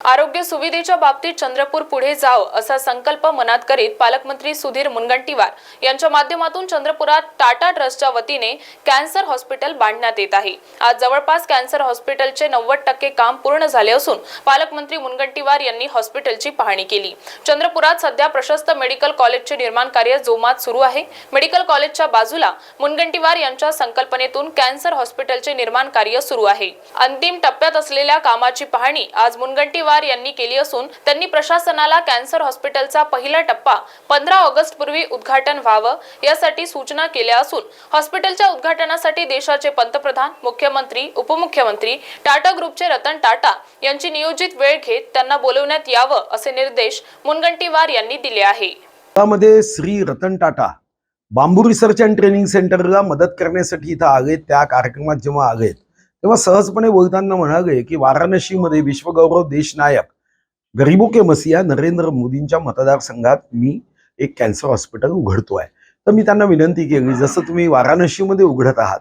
आरोग्य सुविधेच्या बाबतीत चंद्रपूर पुढे जाव असा संकल्प मनात करीत पालकमंत्री सुधीर मुनगंटीवार यांच्या माध्यमातून चंद्रपुरात टाटा ट्रस्टच्या वतीने कॅन्सर हॉस्पिटल बांधण्यात येत आहे. आज जवळपास कॅन्सर हॉस्पिटलचे नव्वद टक्के काम पूर्ण झाले असून पालकमंत्री मुनगंटीवार यांनी हॉस्पिटलची पाहणी केली. चंद्रपुरात सध्या प्रशस्त मेडिकल कॉलेजचे निर्माण कार्य जोमात सुरू आहे. मेडिकल कॉलेजच्या बाजूला मुनगंटीवार यांच्या संकल्पनेतून कॅन्सर हॉस्पिटलचे निर्माण कार्य सुरू आहे. अंतिम टप्प्यात असलेल्या कामाची पाहणी आज मुनगंटीवार यांनी केली असून त्यांनी प्रशासनाला कॅन्सर हॉस्पिटलचा पहिला टप्पा पंधरा ऑगस्ट पूर्वी उद्घाटन व्हावं यासाठी सूचना केल्या असून हॉस्पिटलच्या उद्घाटनासाठी देशाचे पंतप्रधान मुख्यमंत्री उपमुख्यमंत्री टाटा ग्रुपचे रतन टाटा यांची नियोजित वेळ घेत त्यांना बोलवण्यात यावं असे निर्देश मुनगंटीवार यांनी दिले आहे. मध्ये Shri Ratan Tata bamboo research and training सेंटरला मदत करण्यासाठी इथं आले त्या कार्यक्रमात जेव्हा आलेत तेव्हा सहजपणे बोलताना म्हणाले की वाराणसीमध्ये विश्वगौरव देशनायक गरीबो के मसिया नरेंद्र मोदींच्या मतदारसंघात मी एक कॅन्सर हॉस्पिटल उघडतोय. तर मी त्यांना विनंती केली जसं तुम्ही वाराणसीमध्ये उघडत आहात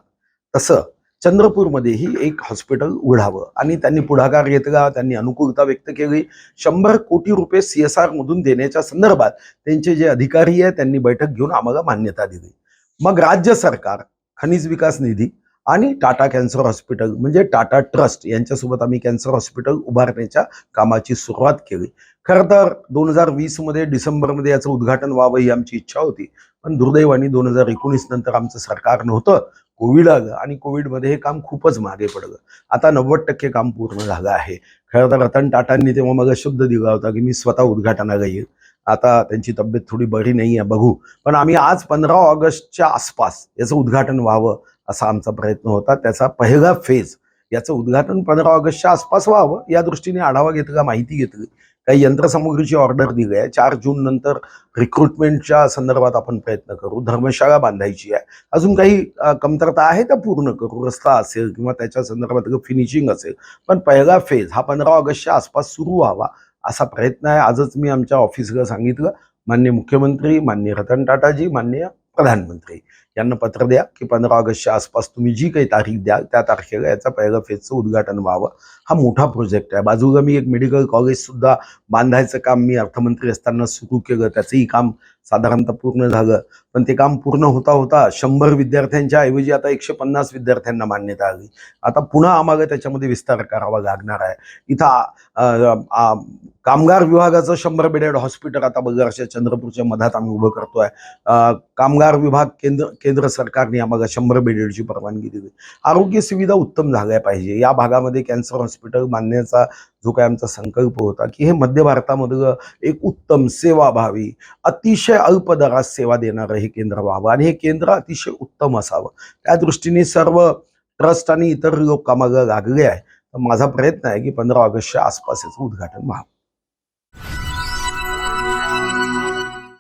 तसं चंद्रपूरमध्येही एक हॉस्पिटल उघडावं. आणि त्यांनी पुढाकार घेतला त्यांनी अनुकूलता व्यक्त केली. शंभर कोटी रुपये सी एस आरमधून देण्याच्या संदर्भात त्यांचे जे अधिकारी आहे त्यांनी बैठक घेऊन आम्हाला मान्यता दिली. मग राज्य सरकार खनिज विकास निधी आणि टाटा कॅन्सर हॉस्पिटल म्हणजे टाटा ट्रस्ट यांच्यासोबत आम्ही कॅन्सर हॉस्पिटल उभारण्याच्या कामाची सुरुवात केली. खरं तर दोन हजार वीसमध्ये डिसेंबरमध्ये याचं उद्घाटन व्हावं ही आमची इच्छा होती पण दुर्दैवाने दोन हजार एकोणीस नंतर आमचं सरकार नव्हतं कोविड आलं आणि कोविडमध्ये हे काम खूपच मागे पडलं. आता नव्वद टक्के काम पूर्ण झालं आहे. खरं तर रतन टाटांनी तेव्हा मला शब्द दिला होता की मी स्वतः उद्घाटनाला येईल. आता त्यांची तब्येत थोडी बरी नाही आहे बघू. पण आम्ही आज पंधरा ऑगस्टच्या आसपास याचं उद्घाटन व्हावं असा आमचा प्रयत्न होता. त्याचा पहिला फेज याचं उद्घाटन पंधरा ऑगस्टच्या आसपास व्हावं या दृष्टीने आढावा घेतला माहिती घेतली. काही यंत्रसामुग्रीची ऑर्डर दिली आहे चार जून नंतर रिक्रुटमेंटच्या संदर्भात आपण प्रयत्न करू. धर्मशाळा बांधायची आहे. अजून काही कमतरता आहे त्या पूर्ण करू. रस्ता असेल किंवा त्याच्या संदर्भात फिनिशिंग असेल. पण पहिला फेज हा पंधरा ऑगस्टच्या आसपास सुरू व्हावा. असा प्रयत्न आहे. आजच मी आमच्या ऑफिसला सांगितलं. माननीय मुख्यमंत्री माननीय रतन टाटाजी माननीय प्रधानमंत्री. यांना पत्र द्या की पंधरा ऑगस्टच्या आसपास तुम्ही जी काही तारीख द्याल त्या तारखेला याचा पहिल्या फेजचं उद्घाटन व्हावं. हा मोठा प्रोजेक्ट आहे. बाजूला मी एक मेडिकल कॉलेज सुद्धा बांधायचं काम मी अर्थमंत्री असताना सुरू केलं. त्याचंही काम साधारणतः पूर्ण झालं. पण ते काम पूर्ण होता होता शंभर विद्यार्थ्यांच्या ऐवजी आता एकशे पन्नास विद्यार्थ्यांना मान्यता आली. आता पुन्हा आम्हाला त्याच्यामध्ये विस्तार करावा लागणार आहे. इथं कामगार विभागाचं शंभर बेडेड हॉस्पिटल आता बघारच्या चंद्रपूरच्या मधात आम्ही उभं करतोय. कामगार विभाग केंद्र केंद्र सरकारने आम्हाला शंभर बेडेडची परवानगी दिली. आरोग्य सुविधा उत्तम झाल्या पाहिजे. या भागामध्ये कॅन्सर हॉस्पिटल बांधण्याचा जो काय आमचा संकल्प होता की हे मध्य भारतामधलं एक उत्तम सेवाभावी अतिशय अल्प दरात सेवा देणारं हे केंद्र व्हावं आणि हे केंद्र अतिशय उत्तम असावं. त्या दृष्टीने सर्व ट्रस्ट आणि इतर लोक कामाला लागले आहे तर माझा प्रयत्न आहे की पंधरा ऑगस्टच्या आसपास याचं उद्घाटन व्हावं.